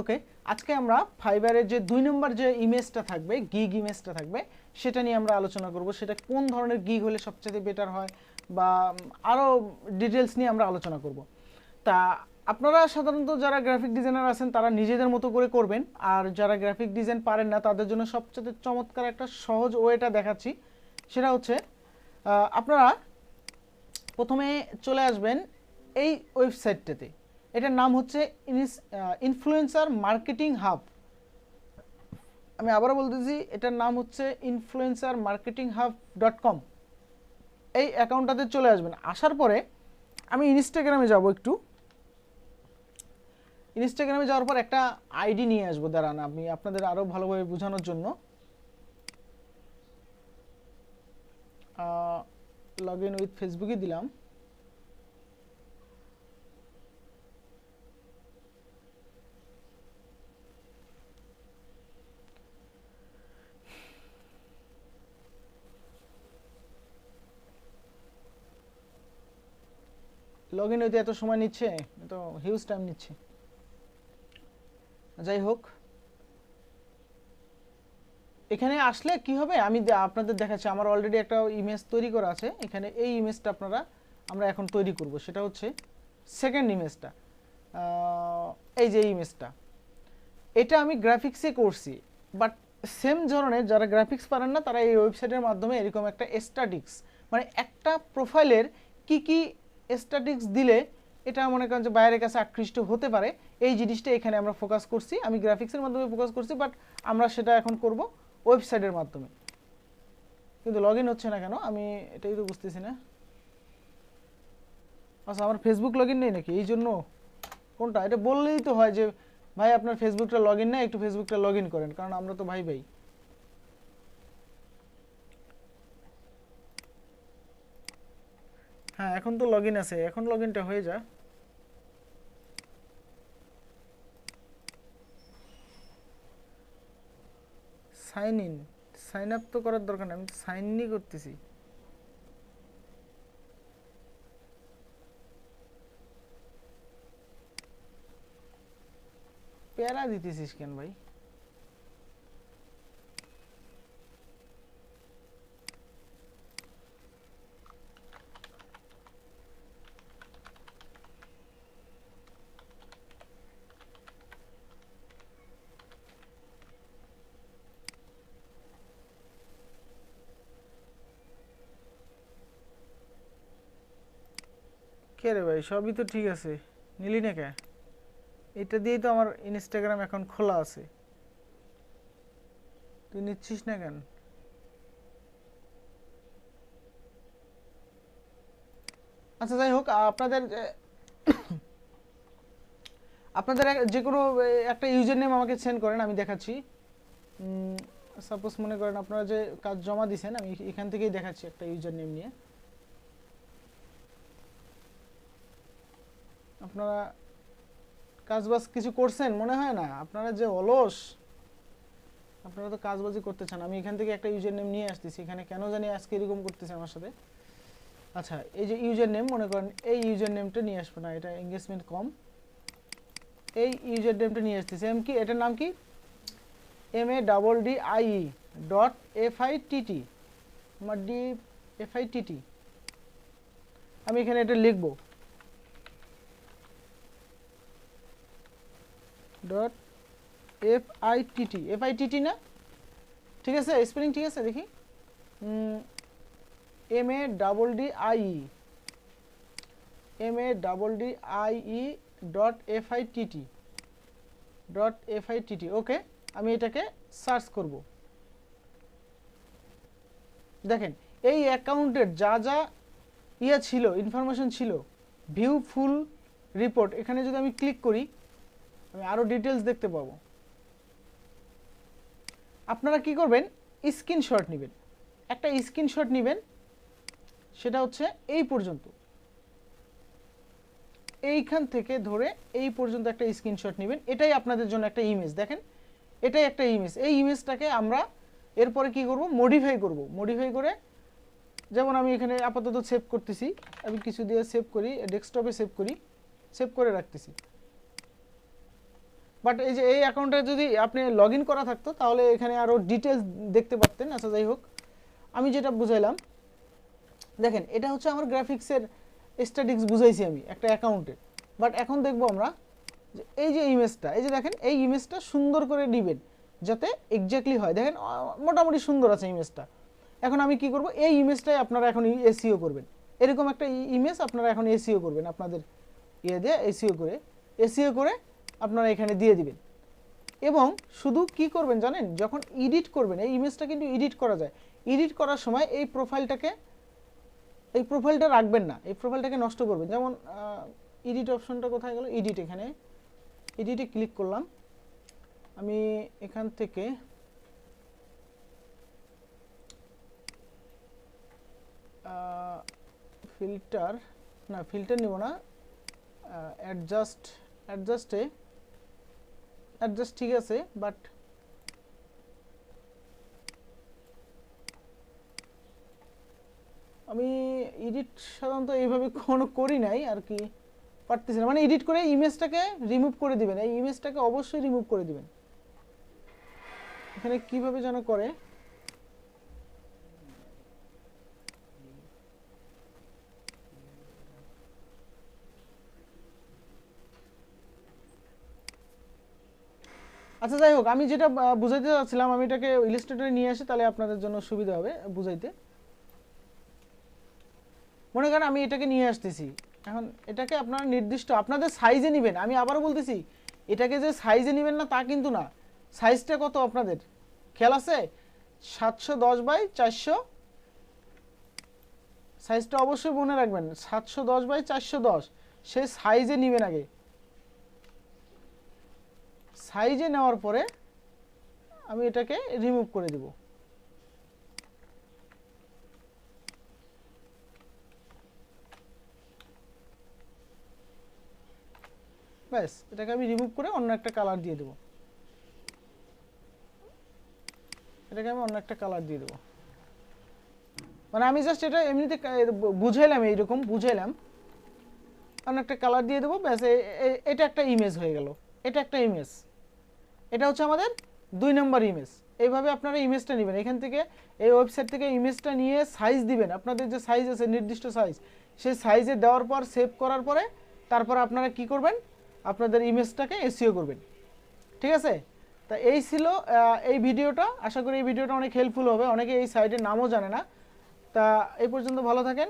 ওকে আজকে আমরা ফাইবারের যে দুই নম্বর যে ইমেজটা থাকবে গিগ ইমেজটা থাকবে, সেটা নিয়ে আমরা আলোচনা করব। সেটা কোন ধরনের গিগ হলে সবচেয়ে বেটার হয় বা আরও ডিটেলস নিয়ে আমরা আলোচনা করব। তা আপনারা সাধারণত যারা গ্রাফিক ডিজাইনার আছেন, তারা নিজেদের মতো করে করবেন। আর যারা গ্রাফিক ডিজাইন পারেন না, তাদের জন্য সবচেয়ে চমৎকার একটা সহজ ওয়েটা দেখাচ্ছি। সেটা হচ্ছে আপনারা প্রথমে চলে আসবেন এই ওয়েবসাইটটাতে এটার নাম হচ্ছে ইনফ্লুয়েন্সার মার্কেটিং হাব আমি আবারও বলতেছি, এটার নাম হচ্ছে influencer marketing hub dot com এই অ্যাকাউন্টটাতে চলে আসবেন। আসার পরে আমি ইনস্টাগ্রামে যাব একটু। ইনস্টাগ্রামে যাওয়ার পর একটা আইডি নিয়ে আসব। দাঁড়ান, আমি আপনাদের আরও ভালোভাবে বোঝানোর জন্য। লগ ইন উইথ ফেসবুকে দিলাম। লগ ইন হইতে এত সময় নিচ্ছে, এত হিউজ টাইম নিচ্ছে। যাই হোক। এখানে আসলে কি হবে? আমি আপনাদের দেখাচ্ছি। আমার অলরেডি একটা ইমেজ তৈরি করা আছে। এখানে এই ইমেজটা আপনারা, আমরা এখন তৈরি করব। সেটা হচ্ছে সেকেন্ড ইমেজটা এই যে ইমেজটা এটা আমি গ্রাফিক্সে করছি। বাট সেম ধরনের যারা গ্রাফিক্স পারেন না, তারা এই ওয়েবসাইটের মাধ্যমে এরকম একটা স্ট্যাটিক্স মানে একটা প্রোফাইলের কি কি স্ট্যাটিক্স দিলে এটা মনে করেন যে বাইরের কাছে আকৃষ্ট হতে পারে। এই জিনিসটা এখানে আমরা ফোকাস করছি। আমি গ্রাফিক্সের মাধ্যমে ফোকাস করছি বাট আমরা সেটা এখন করব ওয়েবসাইটের মাধ্যমে। কিন্তু লগ হচ্ছে না কেন? আমি এটাই তো বুঝতেছি না। আচ্ছা আমার ফেসবুক লগ নেই নাকি? এই জন্য কোনটা? এটা বললেই তো হয় যে, ভাই, আপনার ফেসবুকটা লগ ইন নেই, একটু ফেসবুকটা লগ করেন। কারণ আমরা তো ভাই ভাই হ্যাঁ এখন তো লগ আছে, এখন লগ হয়ে যা। সাইন ইন সাইন আপ তো করার দরকার নেই, আমি তো সাইন ইনই করতেছি। প্যারা দিতেছিস কেন ভাই? কে রে ভাই? সবই তো ঠিক আছে। নিলি না কে? এটা দিয়েই তো আমার ইনস্টাগ্রাম অ্যাকাউন্ট খোলা আছে। তুই নিচ্ছিস না কেন? আচ্ছা যাই হোক, আপনাদের আপনাদের যে কোনো একটা ইউজার নেম আমাকে সেন্ড করেন, আমি দেখাচ্ছি। সাপোজ মনে করেন আপনারা যে কাজ জমা দিয়েছেন আমি এখান থেকেই দেখাচ্ছি একটা ইউজার নেম নিয়ে। আপনারা কাজবাজ কিছু করছেন, মনে হয় না? আপনারা যে অলস, আপনারা তো কাজবাজি করতে চান। আমি এখান থেকে একটা ইউজার নেম নিয়ে আসতেছি। এখানে কেন জানি আজকে এরকম করতেছে আমার সাথে। আচ্ছা এই যে ইউজার নেম মনে করেন এই ইউজার নেমটা নিয়ে আসব না, এটা এঙ্গেজমেন্ট কম এই ইউজার নেমটা নিয়ে আসতেছি। এম কি? এটার নাম কি? M A double D I dot F I T T আমার D F I T T আমি এখানে এটা লিখব। Dot F I T T F I T T না? ঠিক আছে স্পেলিং ঠিক আছে, দেখি। M A double D I E M A double D I E dot F I T T dot F I T T okay আমি এটাকে search করব। দেখেন, এই অ্যাকাউন্টের যা যা ইয়ে ছিল ইনফরমেশন ছিল ভিউ ফুল রিপোর্ট এখানে যদি আমি ক্লিক করি আমি আরও ডিটেলস দেখতে পাবো। আপনারা কি করবেন? স্ক্রিনশট নেবেন। একটা স্ক্রিনশট নেবেন, সেটা হচ্ছে এই পর্যন্ত। এইখান থেকে ধরে এই পর্যন্ত একটা স্ক্রিনশট নেবেন। এটাই আপনাদের জন্য একটা ইমেজ দেখেন? এটাই একটা ইমেজ এই ইমেজটাকে আমরা এরপরে কি করব? মডিফাই করব। মডিফাই করে যেমন আমি এখানে আপাতত সেভ করতেছি। আমি কিছু দিয়ে সেভ করি ডেস্কটপে সেভ করি সেভ করে রাখতেছি। বাট এই যে এই অ্যাকাউন্টে যদি আপনি লগ করা থাকতো, তাহলে এখানে আরও ডিটেলস দেখতে পারতেন। আচ্ছা যাই হোক। আমি যেটা বুঝাইলাম, দেখেন, এটা হচ্ছে আমার গ্রাফিক্সের স্ট্যাটিক্স বুঝাইছি আমি, একটা অ্যাকাউন্টে বাট এখন দেখব আমরা এই যে ইমেজটা এই যে দেখেন, এই ইমেজটা সুন্দর করে দিবেন, যাতে এক্স্যাক্টলি হয়। দেখেন মোটামুটি সুন্দর আছে ইমেজটা এখন আমি কি করব? এই ইমেজটাই আপনারা এখন এসিও করবেন। এরকম একটা ইমেজ আপনারা এখন এসিও করবেন, আপনাদের ইয়ে দিয়ে এসিও করে। এসিও করে আপনারা এখানে দিয়ে দিবেন। এবং শুধু কি করবেন জানেন? যখন এডিট করবেন, এই ইমেজটা কিন্তু এডিট করা যায়। এডিট করার সময় এই প্রোফাইলটাকে এই প্রোফাইলটা রাখবেন না। এই প্রোফাইলটাকে নষ্ট করবেন। যেমন এডিট অপশনটা কোথায় গেল? এডিট এখানে। এডিটে ক্লিক করলাম। আমি এখান থেকে ফিল্টার না ফিল্টার নিব না। অ্যাডজাস্ট অ্যাডজাস্টে অ্যাডজাস্ট ঠিক আছে বাট আমি এডিট সাধারণত এইভাবে কোনো করি নাই আর কি, পারতেছি না। মানে এডিট করে ইমেজটাকে রিমুভ করে দিবেন। এই ইমেজটাকে অবশ্যই রিমুভ করে দিবেন। এখানে কীভাবে যেন করে? আচ্ছা যাই হোক, আমি যেটা বুঝাইতে চাচ্ছিলাম, আমি এটাকে ইলিস্ট্রেটরে নিয়ে আসি, তাহলে আপনাদের জন্য সুবিধা হবে বুঝাইতে। মনে করেন আমি এটাকে নিয়ে আসতেছি। এখন এটাকে আপনারা নির্দিষ্ট, আপনাদের সাইজে নেবেন। আমি আবারও বলতেছি, এটাকে যে সাইজে নেবেন না, তা কিন্তু না। সাইজটা কত আপনাদের? খেয়াল আছে? সাতশো দশ বাই চারশো। সাইজটা অবশ্যই মনে রাখবেন, সাতশো দশ বাই চারশো দশ। সে সাইজে নেবেন আগে। সাইজে নেওয়ার পরে আমি এটাকে রিমুভ করে দেব। ব্যাস, এটাকে আমি রিমুভ করে অন্য একটা কালার দিয়ে দেব। এটাকে আমি অন্য একটা কালার দিয়ে দেবো। মানে আমি জাস্ট এটা এমনিতে বুঝাইলাম এইরকম, বুঝাইলাম। অন্য একটা কালার দিয়ে দেবো, ব্যাস এটা একটা ইমেজ হয়ে গেল। এটা একটা ইমেজ এটা হচ্ছে আমাদের দুই নম্বর ইমেজ এইভাবে আপনারা ইমেজটা নেবেন। এখান থেকে এই ওয়েবসাইট থেকে ইমেজটা নিয়ে সাইজ দিবেন। আপনাদের যে সাইজ আছে, নির্দিষ্ট সাইজ সেই সাইজে দেওয়ার পর সেভ করার পরে তারপর আপনারা কি করবেন? আপনাদের ইমেজটাকে এসিও করবেন। ঠিক আছে? তা এই ছিল এই ভিডিওটা। আশা করি এই ভিডিওটা অনেক হেল্পফুল হবে। অনেকে এই সাইটের নামও জানে না। তা এই পর্যন্ত ভালো থাকেন।